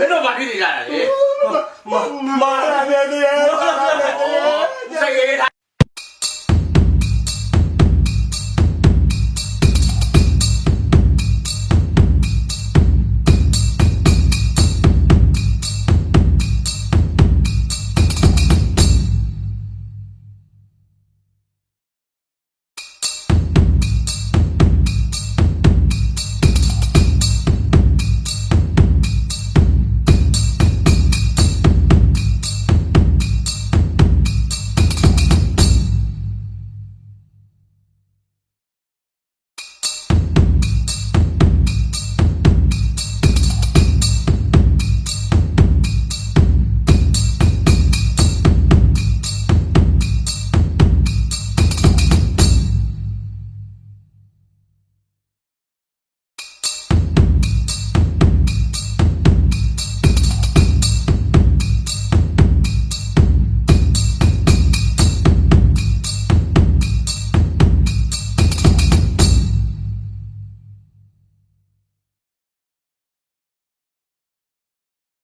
မင်းတို့ဘာဖြစ်နေကြတာလဲမာလာနေတယ်မာလာနေတယ် စကေးထား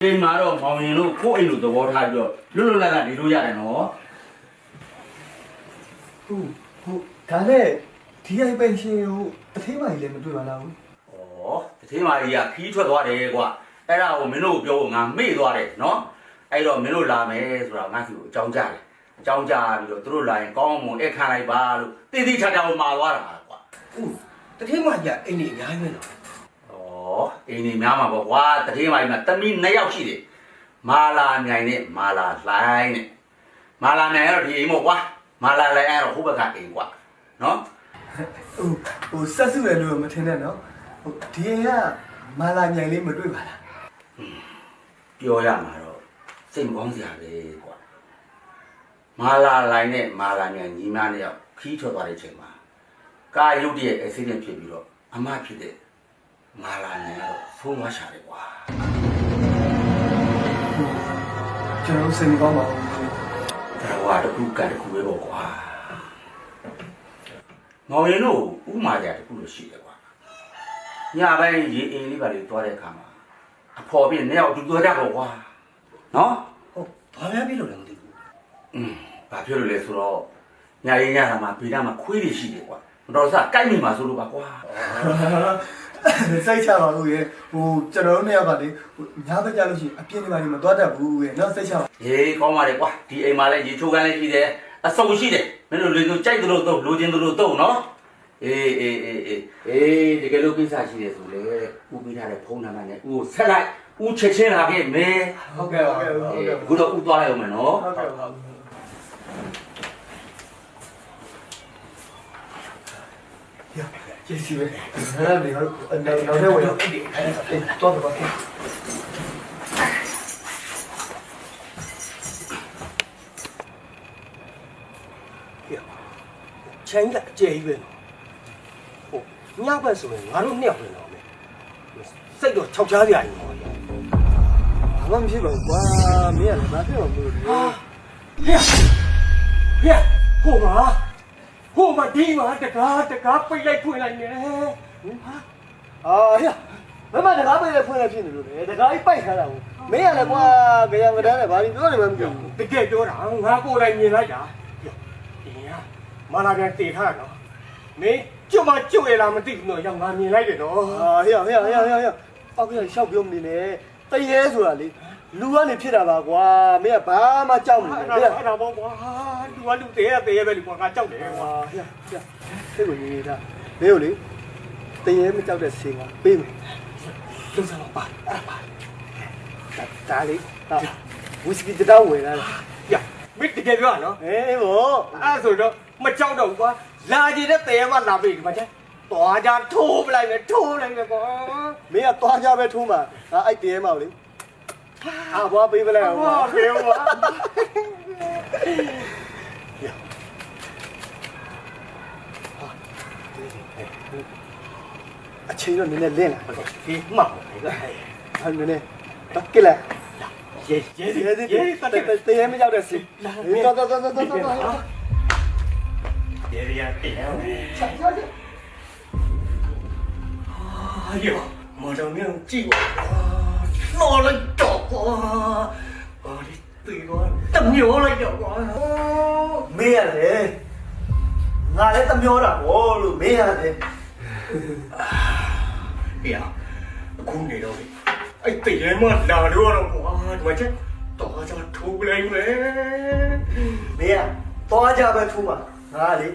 အိမ်မှာတော့မောင်ရင်တို့ကိုယ့်အိမ်လိုသဘောထားပြီးတော့လွတ်လွတ်လပ်လပ်နေလို့ရတယ်နော်ဟုတ်ဟုတ်ဒါနဲ့ဒီအိုင်ပင်ရှင်ဟိုအသေးမကြီးလည်းမတွေ့ပါလားဘူးဩတထေးမကြီးကခီးထွက်သွားတယ်ကွာအဲ့ဒါကိုမင်းတို့ကိုပြောဖို့ငါမေ့သွားတယ်နော်အဲ့တော့မင်းတို့လာမယ်ဆိုတာငါစီကိုအကြောင်းကြားတယ်အကြောင်းကြားပြီးတော့သူတို့လာရင်ကောင်းအောင်အဲ့ခံလိုက်ပါလို့တည်တည်ချာချာကိုမှာသွားတာကွာဟုတ်တတိမကြီးအိမ်ကြီးအများကြီးပဲနော်ဩ အိမ်နေများမှာပေါ့ကွာတထေးမကြီးမှာတမီးနှစ်ယောက်ရှိတယ်မာလာမြိုင်နဲ့မာလာလှိုင်းနဲ့မာလာမြိုင်ကတော့ဒီအိမ်ပေါ့ကွာမာလာလှိုင်းကတော့ဟိုဘက်ကအိမ်ကွာနော်ဟုတ်ဟိုဆက်စုတယ်လို့မထင်နဲ့နော်ဟိုဒီအိမ်ကမာလာမြိုင်လေးမတွေ့ပါလားပြောရမှာတော့စိတ်မကောင်းစရာပဲကွာမာလာလိုင်းနဲ့မာလာမြန်ညီမနဲ့ရောက်ခီးထွက်သွားတဲ့အချိန်မှာကာရုတ်တရဲ့ accident ဖြစ်ပြီးတော့အမဖြစ်တဲ့ မာလာမြန်ကတော့ဆုံးသွားရှာတယ်ကွာကျွန်တော်စိတ်မကောင်းပါဘူးဒါကတခုကတခုပဲပေါ့ကွာငောင်ရင်တို့ဥမာကြတခုလို့ရှိတယ်ကွာညပိုင်းရေအိမ်လေးပါလေးသွားတဲ့အခါမှာအဖော်ပြင်းနှစ်ယောက်အတူသွားကြပေါ့ကွာနော်ဟုတ်ဘာများပြီလို့လည်းမသိဘူးอืมဘာဖြစ်လို့လဲဆိုတော့ညာရေးညတာမှာဗီတာမှာခွေးတွေရှိတယ်ကွာမတော်စကိုက်မိမှာဆိုလို့ပါကွာ စိတ်ချပါလို့ရေဟိုကျွန်တော်တို့နှစ်ယောက်ကလေဟိုညဘက်ကြလို့ရှိရင်အပြင်းနေပါလိမ့်မသွားတတ်ဘူးရေနော်စိတ်ချပါဟေးကောင်းပါလေကွာဒီအိမ်မှာလည်းရေချိုးကန်းလည်းရှိတယ်အစုံရှိတယ်မင်းတို့လေတို့ကြိုက်သလိုတော့လိုချင်သလိုတော့နော်အေးအေးအေးအေးအေးတကယ်လို့ကိစ္စရှိတယ်ဆိုလေဥပေးထားတဲ့ဖုန်းနံပါတ်နဲ့ဥကိုဆက်လိုက်ဥချက်ချင်းလာခဲ့မယ်ဟုတ်ကဲ့ဟုတ်ကဲ့ဟုတ်ကဲ့အခုတော့ဥသွားရအောင်မယ်နော်ဟုတ်ကဲ့ဟုတ်ကဲ့ရ ကျေးဇူးပဲအဲ့ဒါလေတော့နောက်နောက်ထဲဝင်တော့အေးတော့တော့ပါချမ်းကြီးကအကျယ်ကြီးပဲဟုတ်ညဘက်ဆိုရင်ငါတို့နှစ်ယောက်ပဲတော့မယ်စိတ်တော့ခြောက်ချားပြရင်ပေါ့ဘာမှမဖြစ်ပါဘူးကွာမင်းကလည်းဘာဖြစ်အောင်လို့လဲဟာဟဲ့ဟဲ့ဟိုမှာ ဟိုမှာဒီမှာတကားတကားပိတ်လိုက်ဖွင့်လိုက်နေဟာအာဟဲ့မမတကားပိတ်လဲဖွင့်လဲဖြစ်နေလို့လေတကားကြီးပိုက်ထားတာကိုမင်းကလည်းကွာကြံကြမ်းနဲ့ဘာလို့ပြောနေမှမသိဘူးတကယ်ပြောတာငါကိုယ်တိုင်မြင်လိုက်တာဒီကမာလာပြန်တည်ထားတော့မင်းကျွတ်မကျွတ်ရလားမသိဘူးတော့ရောက်ငါမြင်လိုက်တယ်တော့အာဟဲ့ဟဲ့ဟဲ့ဟဲ့ဟဲ့ပောက်ကရရှောက်ပြောမနေနဲ့တရေဆိုတာလေလူကနေဖြစ်တာပါကွာမင်းကဘာမှကြောက်မအဲ့နေဒါနဲ့အဲ့ဒါပေါ့ကွာ လူကလူသေးရသေးရပဲလူကွာငါကြောက်တယ်ကွာအာဟဲ့ဟဲ့စိတ်ကိုရေးထားမင်းကိုလေတရေမကြောက်တဲ့စင်ကပေးမယ်လုံးစားပါအဲ့ဒါပါဒါဒါလေဟာဝီစကီတောင်းဝင်လာတယ်ရမင်းတကယ်ပြောရနော်အေးဘောအဲ့ဆိုတော့မကြောက်တော့ဘူးကွာလာကြည့်တဲ့သေးရမလာပြီဒီမှာကျသွားကြထိုးပလိုက်မယ်ထိုးလိုက်မယ်ကွာမင်းကသွားကြပဲထိုးမှာငါအဲ့တရေမကိုလေအာဘွားပေးပလိုက်အောင် ဟောဖေးကွာအချိန်တော့နည်းနည်းလင်းလာဒီမှောက်တယ်ကွာအဲ့နည်းနည်းတော့ကစ်လိုက်ရဲရဲတရေရဲတရဲရေတတ်တယ်တရေမကြောက်တဲ့စင်တော်တော်တော်တော်တော်ရဲရဲရဲအာယောမော်တော်မျိုးကြည့်ပါလော်လိုက်တော့ကွာအော်ဒီတေကွာတမျိုးလိုက်တော့ကွာ မေးရတယ်ငါလည်းတမျောတာဘောလို့မေးရတယ်ဟေးအခုနေတော့လေအဲ့တရေမလာတော့တော့ကွာဒီမှာချက်တော့ကြထိုးလိုက်မယ်မေးရတော့ကြပဲထိုးမှာငါလေ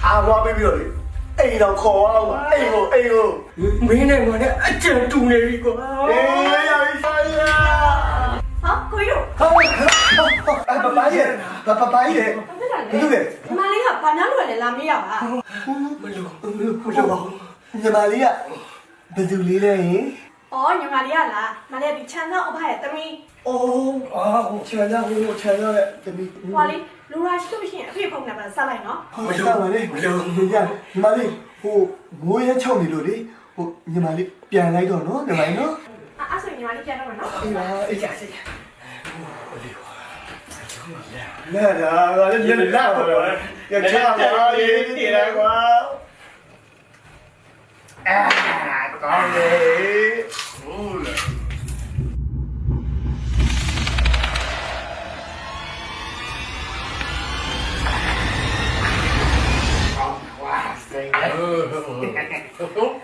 ဟာဝါပြီးပြီးတော့လေအိမ်တော့ခေါ်အောင်ပါအိမ်ကိုအိမ်ကိုမင်းနဲ့ငါနဲ့အကြံတူနေပြီကွာအေးရပြီဆိုင်ရဟာကိုရုဟာ ပပရဲ့ပပပရဲ့ဘာဖြစ်တာဘယ်လိုလဲလဲမလေးကဘာများလို့လဲလာမေးရပါမလို့မလို့မလို့ပါဘူးညီမလေးကဘယ်သူလေးလဲဟင်အော်ညီမလေးကလားမလေးကဒီချန်သောအဖရဲ့တမီးအိုးအာချန်ရဟိုချန်ရရဲ့တမီးဟွာလေးလူရာရှိလို့ရှိရင်အဖေဖုန်းနံပါတ်ဆက်လိုက်နော်မလို့ပါလေမလို့ညီမလေးဟိုငိုးရဲချုံနေလို့လေဟိုညီမလေးပြန်လိုက်တော့နော်ညီမလေးနော်အဲ့အဲ့ဆိုရင်ညီမလေးပြန်တော့မယ်နော်အေးပါအေးကြစေလာလာငါလ nè nè rồi lên lên ra rồi. Được chưa rồi đi thì đã quá. À con gì Oh,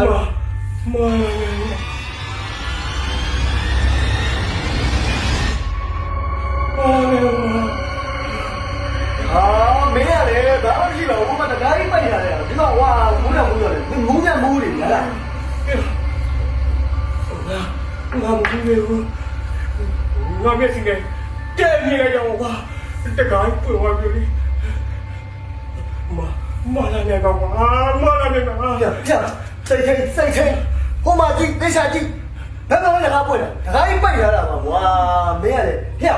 မာမာမာဟာမင်းရလေဘာမှမရှိပါဘူးဟိုမှာတကားကြီးပိုက်ရတယ်ဒီမှာဝါမူးရမူးရတယ်မင်းမူးရမူးနေလားငါမဘူးလေငါမျက်စိနဲ့ စိတ်ချင်းစိတ်ချင်းဟိုမှာကြည့်သိချာကြည့်ဘယ်မှာလဲကားပွင့်တာတကားကြီးပိုက်ရတာပါကွာမင်းရလေဟဲ့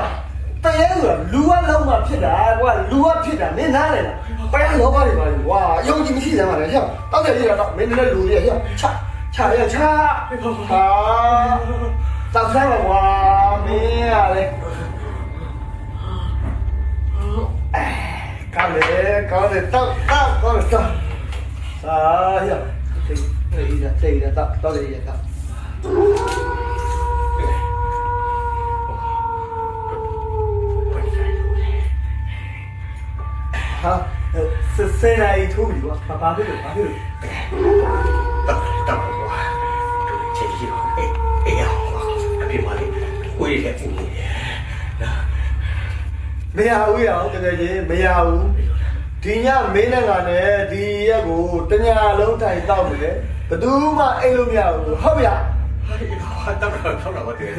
တရေဆိုတာလူကလုံးမှဖြစ်တာကွာလူကဖြစ်တာမင်းနားလေလားဘယ်လောကတွေပါလဲကွာယုံကြည်မရှိတယ်မှာလေဟဲ့တောက်တယ်ကြီးတော့မင်းလည်းလူတွေဟဲ့ချချရချဟာတောက်ဆိုင်ပါကွာမင်းရလေကောင်းလေကောင်းလေတောက်တောက်ကောင်းလေတောက်အာဟဲ့တိတ်တိတ်ရ တိတ်ရတောက်တောက်ရရတောက်ဟာစစနေရီထိုးပြီကွာဘာဘာဖြစ်လို့ဘာဖြစ်လို့တော့တော့ကွာတို့ချေကြီးတော့အေးအေးအောင်ကွာအပြစ်ပါလေကိုရတဲ့ပုံကြီးနော်မရဘူးရအောင်တကယ်ကြီးမရဘူးဒီညမင်းနဲ့ငါနဲ့ဒီရက်ကိုတညာလုံးထိုင်တောက်တယ် ဘယ်သူမှအိတ်လို့မရဘူးဟုတ်ဗျာဟာတော့တော့တော့တော့တယ်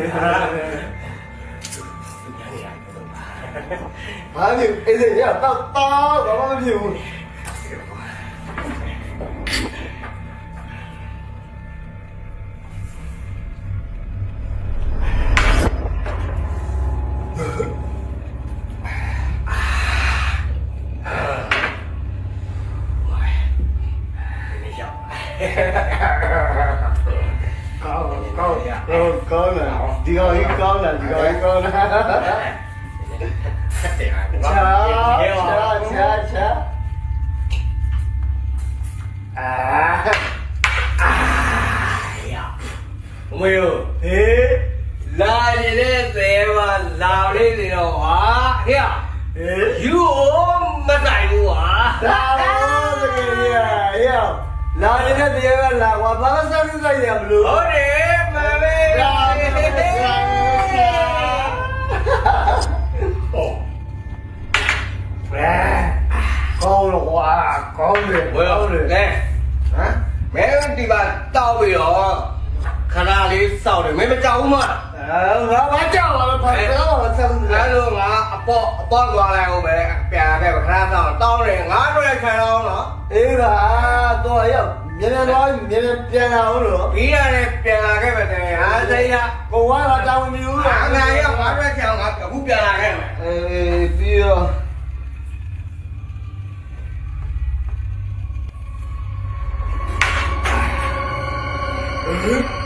ဘာဖြစ်အေးစေရတောက်တောက်ဘာမှမဖြစ်ဘူး ကောင်းကောင်းကောင်းလာဒီကောင်ကြီးကောင်းလာဒီကောင်ကြီးကောင်းလာဆက်တယ်ဟာချာချာချာချာအာမမေရောဟေးလာရတဲ့သေးပါလာလေး တွေတော့ဟာဟဲ့ဟေးယူမတိုင်ဘူးဟာလာတော့တကယ်ကြီးဟေးလာနေတဲ့တရားကလာကွာဘာသာစစိုက်ရမလို့ဟုတ်တယ်မမေလာဟောဘယ်ကောင်းလို့ကွာကောင်းတယ်ဝယ်ကောင်းတယ်ကဲဟမ်မင်းဒီမှာတောက်ပြီးတော့ခဏလေးစောက်တယ်မင်းမကြောက်ဘူးမအာငါဘာ ပေါ့အပေါ့သွားလိုက်အောင်ပဲပြန်လာခဲ့ခဏစောက်တောင်းတယ်ငါတို့လည်းခံအောင်နော်အေးပါတော့ရောက်မြန်မြန်သွားမြန်မြန်ပြန်လာအောင်လို့ပြီးရတယ်ပြန်လာခဲ့ပဲတဲ့ဟာစိတ်ရကိုဝါလာတောင်းမယူငါငါရောက်ငါတို့ခံအောင်ငါအခုပြန်လာခဲ့မယ်အေးပြီးတော့ขา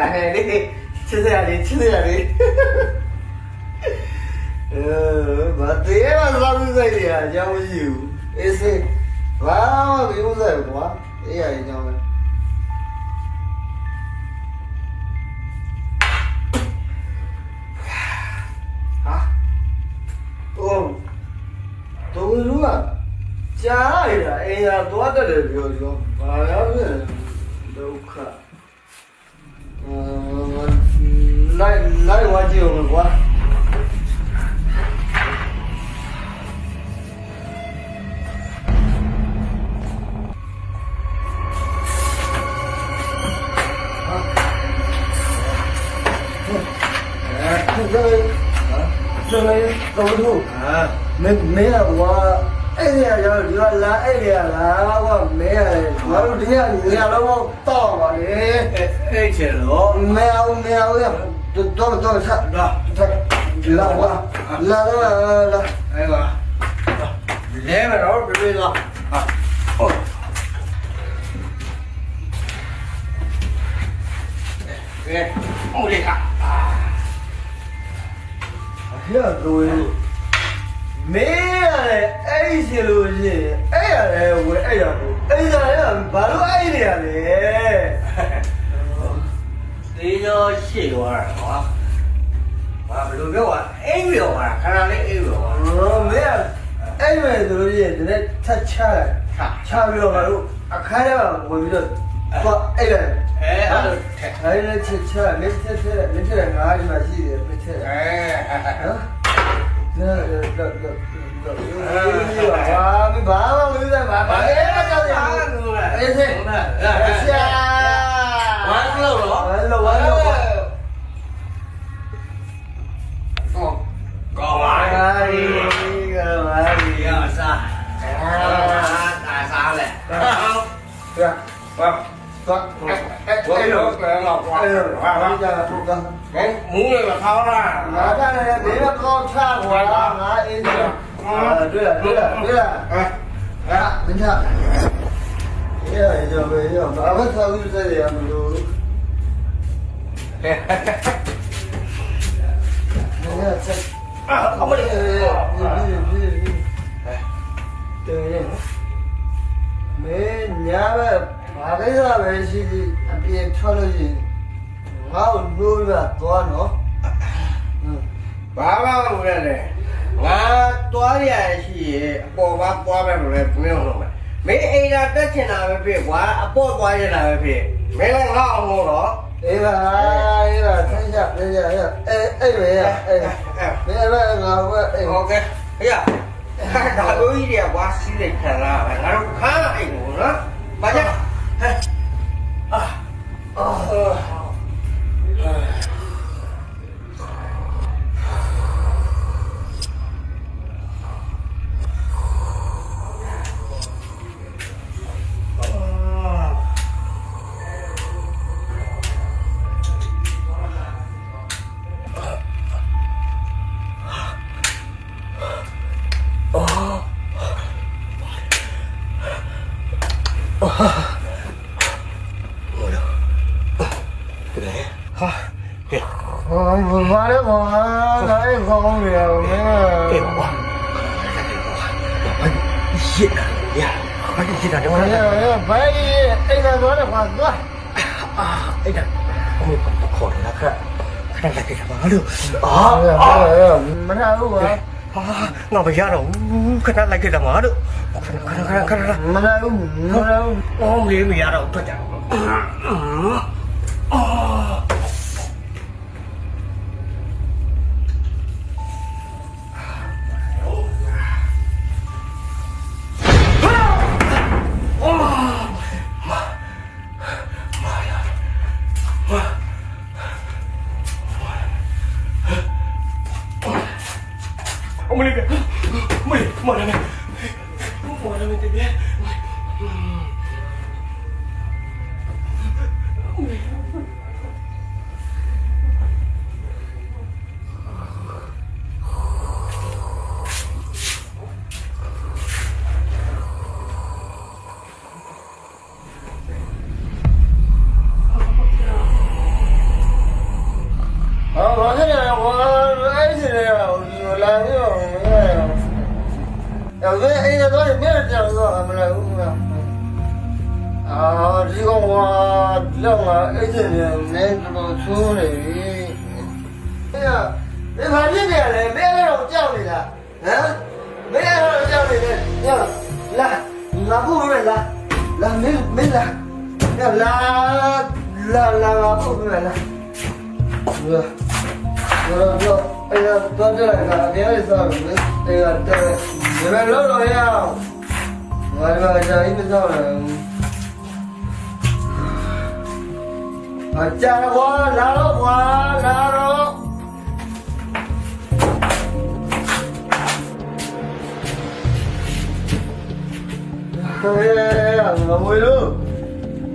လာနေလေချစ်စရာလေးချစ်စရာလေးအဲဘာတည်းရသာလူဆိုင်တွေအကြောင်းရှိဘူးအေးစေးဘာမပြောစရာကွာအေးရရင်ကြောင်းလဲဟာတော့တော်လူကကြားရတာအေးရသွားတယ်ပြောပြောဘာလဲဒုက္ခ nói nói qua chiều rồi quá Hãy subscribe cho kênh Ghiền Mì Gõ Để không bỏ lỡ những video hấp dẫn အဲ့ဒီကရောက်ဒီကလာအဲ့ဒီကလာကွာမင်းရတယ်ငါတို့ဒီကနေရာလုံးတော့ပါလေအဲ့ချေလို့မင်းအောင်မင်းအောင်ရတော့တော့ဆက်လာလာကွာလာလာလာအဲ့ပါလဲမတော့ပြေးလာဟာဟုတ်ကဲဦးလေးကရတော့ မင်းရတယ်အဲ့ဒီစီလို့ရှိရင်အဲ့ရတယ်ဝယ်အဲ့ရဘူးအဲ့ဒါလည်းဘာလို့အဲ့နေရလဲဒီလိုရှိသွားတာကွာဘာဘယ်လိုပြောอ่ะအိမ်ပြောပါခဏလေးအိမ်ပြောပါဟောမင်းအဲ့မဲ့ဆိုလို့ရှိရင်ဒီနေ့ထတ်ချလိုက်ဟာချပြီးတော့ငါတို့အခါရဝင်ပြီးတော့သွားအဲ့ဒါအဲအဲ့လိုထက်အဲ့ဒါချက်ချလက်ချက်ချက်လက်ချက်ငါးရှိမှရှိတယ်ပြချက်အဲနော် ဒါတော့တော့တော့ဟာမဘာမှမ လားတွေ့လားတွေ့လားအဲအာမင်းသားရဲ့ကြောပဲရောဘာမှသာဘူးစေရမလို့ဟဲ့ငါချက်အာအမလေးတယ်မင်းညာပဲဘာကိစ္စပဲရှိသည်အပြင်ထွက်လို့ရှိရင်ငါ့ကိုနှိုးရ ငါတွားရရရှိရအပေါ်ပါပွားမယ်လို့လည်းမင်းတို့မယ်မင်းအိမ်သာတက်ချင်တာပဲဖြစ်ကွာအပေါ်ပွားရတာပဲဖြစ်မင်းလည်းငါအောင်လို့တော့အေးပါအေးပါဆင်းရပြေးရရအဲအဲ့လေရအဲနေရငါဘယ်ဟုတ်ကဲ့ဟေ့ဒါလိုကြီးတွေကဝါစီးလိုက်ခံလာပဲငါတို့ခါအိမ်ကိုနော်ဘာကြအာအာ ဘာကြီးတာလဲဘာလဲဘာကြီးအဲ့ဒါတော့ဘာသွားအာအဲ့ဒါအမေကတော့ခေါ်နေတာခက်ခဏလိုက်ကြပါလို့အာအာမနာဘူးကွာဟာငါမရတော့ဘူးခဏလိုက်ကြပါလို့ခဏခဏခဏခဏမနာဘူးမနာဘူးအော်မေးမရတော့ထွက်ကြအာအ မလေးကမလေးမလာနဲ့မလာနဲ့တည်းဟော က်မှာအဲ့ဒီလေမင်းတို့သိုးနေပြီအဲ့ဒါဒီဘာဖြစ်နေလဲမင်းလည်းကြောက်နေတာဟမ်မင်းလည်းကြောက်နေတယ်ညလာငါဘူးမလားလာမင်းမင်းလာလာလာလာငါဘူးမလား Dạ. Rồi rồi, bây giờ tôi đưa lại cả cái này sao rồi Bây giờ tôi Người này lớn rồi nha Rồi rồi giờ ít sao rồi À cha ကြာတော့လာတော့ကွာလာတော့ဟဲ့ငမွေလို့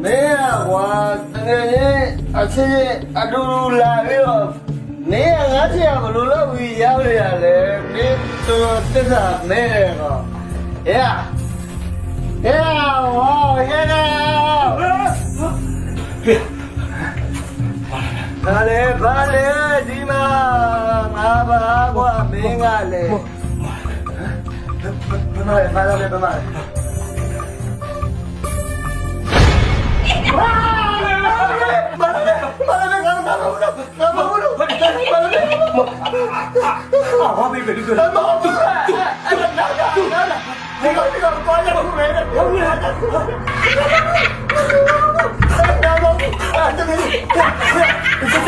မင်းอ่ะကွာတကယ်ချင်းအချင်းအတူတူလာပြီးတော့မင်းငါ့ချင်မလို့လို့ပြီးရောက်ရရလေမင်းတို့သစ္စာမဲတော့ Yeah. Yeah. Wow. Yeah. ဗာလေဗာလေဒီမှာငါပါကွာမင်းကလေဘယ်မှာလဲဘာလဲဘယ်မှာလဲဘာပဲပဲလို့ဆိုတော့မဟုတ်ဘူး။အဲ့ဒါနားကြနားလာ။ဒီကောင်ဒီကောင်သွားရဖို့ပဲ။ဟုတ်လား။အဲ့ဒါမဟုတ်ဘူး။အဲ့ဒါမဟုတ်ဘူး။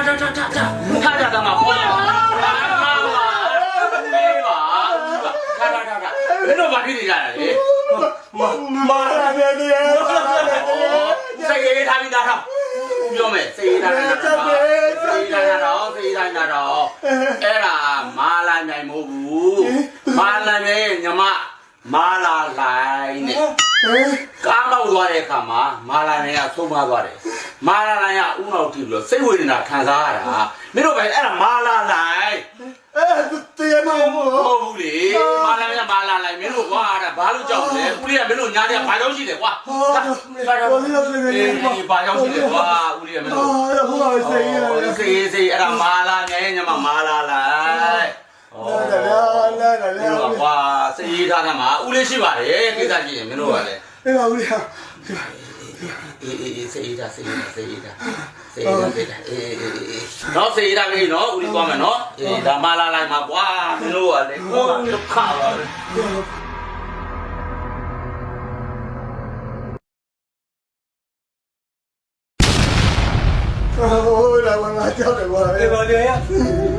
ထတဲ့ထထထထထထထထမှာပေါ်လာပါမေးပါထထထထဘယ်တော့မှဖြစ်နေကြတာလေမာလာနေတယ်စိတ်ရေးထားပြီးသားထားပြောမယ်စိတ်ရေးထားတာစိတ်ရေးထားတာတော့စိတ်ရေးထားတာတော့အဲ့ဒါမာလာမြိုင်မဟုတ်ဘူးမာလာမြိုင်ညီမ မာလာလိုက်နဲ့ကားမောက်သွားတဲ့အခါမှာမာလာနိုင်ကဆုံးမသွားတယ်။မာလာနိုင်ကဥနောက်ထိပြီးတော့စိတ်ဝေဒနာခံစားရတာ။မင်းတို့ပဲအဲ့ဒါမာလာနိုင်မဟုတ်ဘူးလေ။မာလာနိုင်ကမာလာနိုင်မင်းတို့ကွာအဲ့ဒါဘာလို့ကြောက်လဲ။ဦးလေးကမင်းတို့ညာတဲ့ဘာကြောင့်ရှိတယ်ကွာ။ဘာကြောင့်အေးဘာကြောင့်ရှိတယ်ကွာဦးလေးကမင်းတို့စေးစေးအဲ့ဒါမာလာနိုင်ညမမာလာလိုက်။ ဩမင်းတို့ကွာစေးထားတာမှာဦးလေးရှိပါတယ်ကိစ္စကြည့်ရင်မင်းတို့ကလည်းအေးအေးအေးစေးတာစေးတာစေးတာစေးတာစေးတာအေးအေးအေးနော်စေးတာလေးနော်ဦးလေးသွားမယ်နော်အေးဒါမှလာလိုက်မှာကွာမင်းတို့ကလေဟောဒုက္ခပါပဲဟိုလာငါကြောက်တယ်ကွာဒီပါလေရ